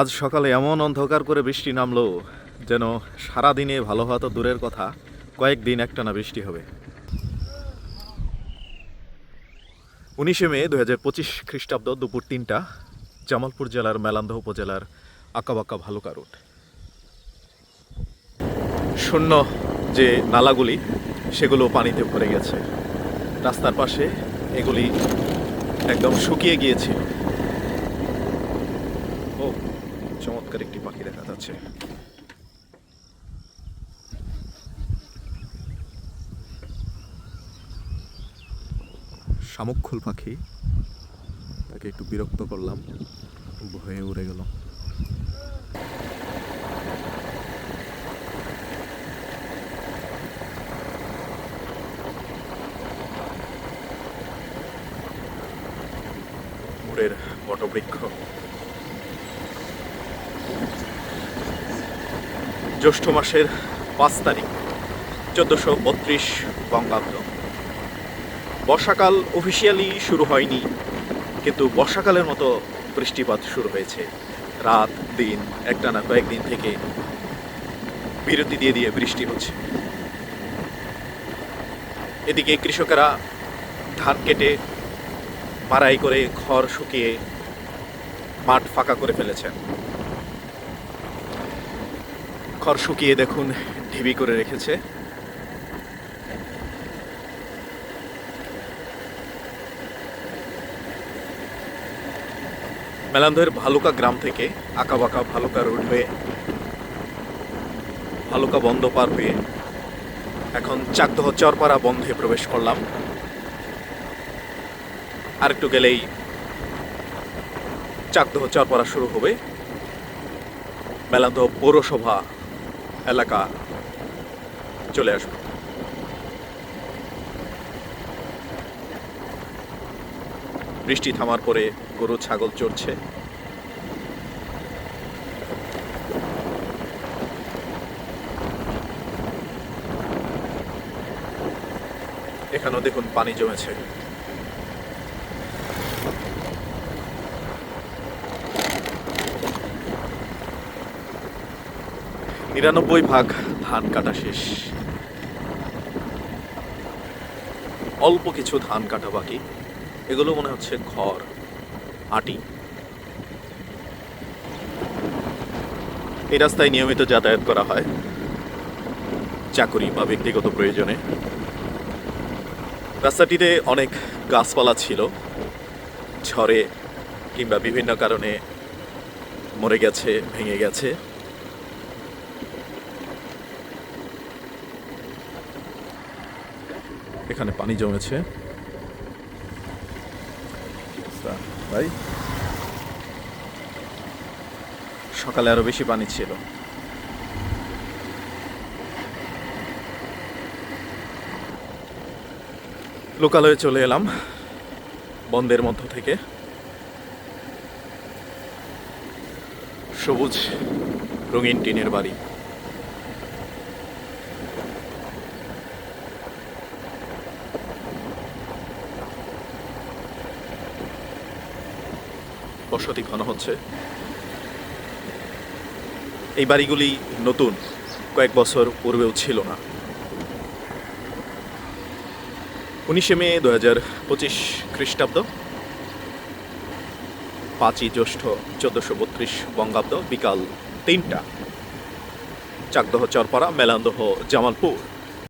আজ সকালে এমন অন্ধকার করে বৃষ্টি নামলো যেন সারাদিনে ভালো হওয়া তো দূরের কথা, কয়েকদিন একটানা বৃষ্টি হবে। উনিশে মে দু হাজার পঁচিশ খ্রিস্টাব্দ দুপুর তিনটা, জামালপুর জেলার মেলান্দহ উপজেলার আঁকাবাঁকা ভালুকা রোড। শূন্য যে নালাগুলি, সেগুলো পানিতে ভরে গেছে। রাস্তার পাশে এগুলি একদম শুকিয়ে গিয়েছিল। চমৎকার একটি পাখি দেখা যাচ্ছে। শামুকখোল পাখি। তাকে একটু বিরক্ত করলাম। ভয়ে উড়ে গেল। মোড়ের বটবৃক্ষ। জ্যৈষ্ঠ মাসের পাঁচ তারিখ, চোদ্দশো বত্রিশ বঙ্গাব্দ। বর্ষাকাল অফিসিয়ালি শুরু হয়নি, কিন্তু বর্ষাকালের মতো বৃষ্টিপাত শুরু হয়েছে। রাত, দিন, একটানা কয়েকদিন থেকে বিরতি দিয়ে দিয়ে বৃষ্টি হচ্ছে। এদিকে কৃষকেরা ধান কেটে মারাই করে খড় শুকিয়ে মাঠ ফাঁকা করে ফেলেছেন। খড় শুকিয়ে দেখুন, ঢিবি করে রেখেছে। মেলান্দহের ভালুকা গ্রাম থেকে আঁকাবাঁকা ভালুকা রোড হয়ে ভালুকা বন্ধ পার হয়ে এখন চাকদহ চরপাড়া বন্ধে প্রবেশ করলাম। আর একটু গেলেই চাকদহ চরপাড়া শুরু হবে। মেলান্দহ পৌরসভা এলাকা। চলে আসবে। বৃষ্টি থামার পরে গরু ছাগল চড়ছে। এখানেও দেখুন পানি জমেছে। নিরানব্বই ভাগ ধান কাটা শেষ। অল্প কিছু ধান কাটা বাকি। এগুলো মনে হচ্ছে ঘর আটি। এই রাস্তায় নিয়মিত যাতায়াত করা হয়। চাকরি বা ব্যক্তিগত প্রয়োজনে। রাস্তাটিতে অনেক গাছপালা ছিল। ঝড়ে কিংবা বিভিন্ন কারণে মরে গেছে, ভেঙে গেছে। এখানে পানি জমেছে। ভাই। সকালে আরও বেশি পানি ছিল। লোকালয়ে চলে এলাম বন্ধের মধ্য থেকে। সবুজ, রঙিন টিনের বাড়ি। বসতি ঘন হচ্ছে। এই বাড়িগুলি নতুন, কয়েক বছর পূর্বেও ছিল না। উনিশে মে দু হাজার পঁচিশ খ্রিস্টাব্দ, পাঁচই জ্যৈষ্ঠ চোদ্দশো বত্রিশ বঙ্গাব্দ, বিকাল তিনটা। চাকদহ চরপাড়া, মেলান্দহ, জামালপুর।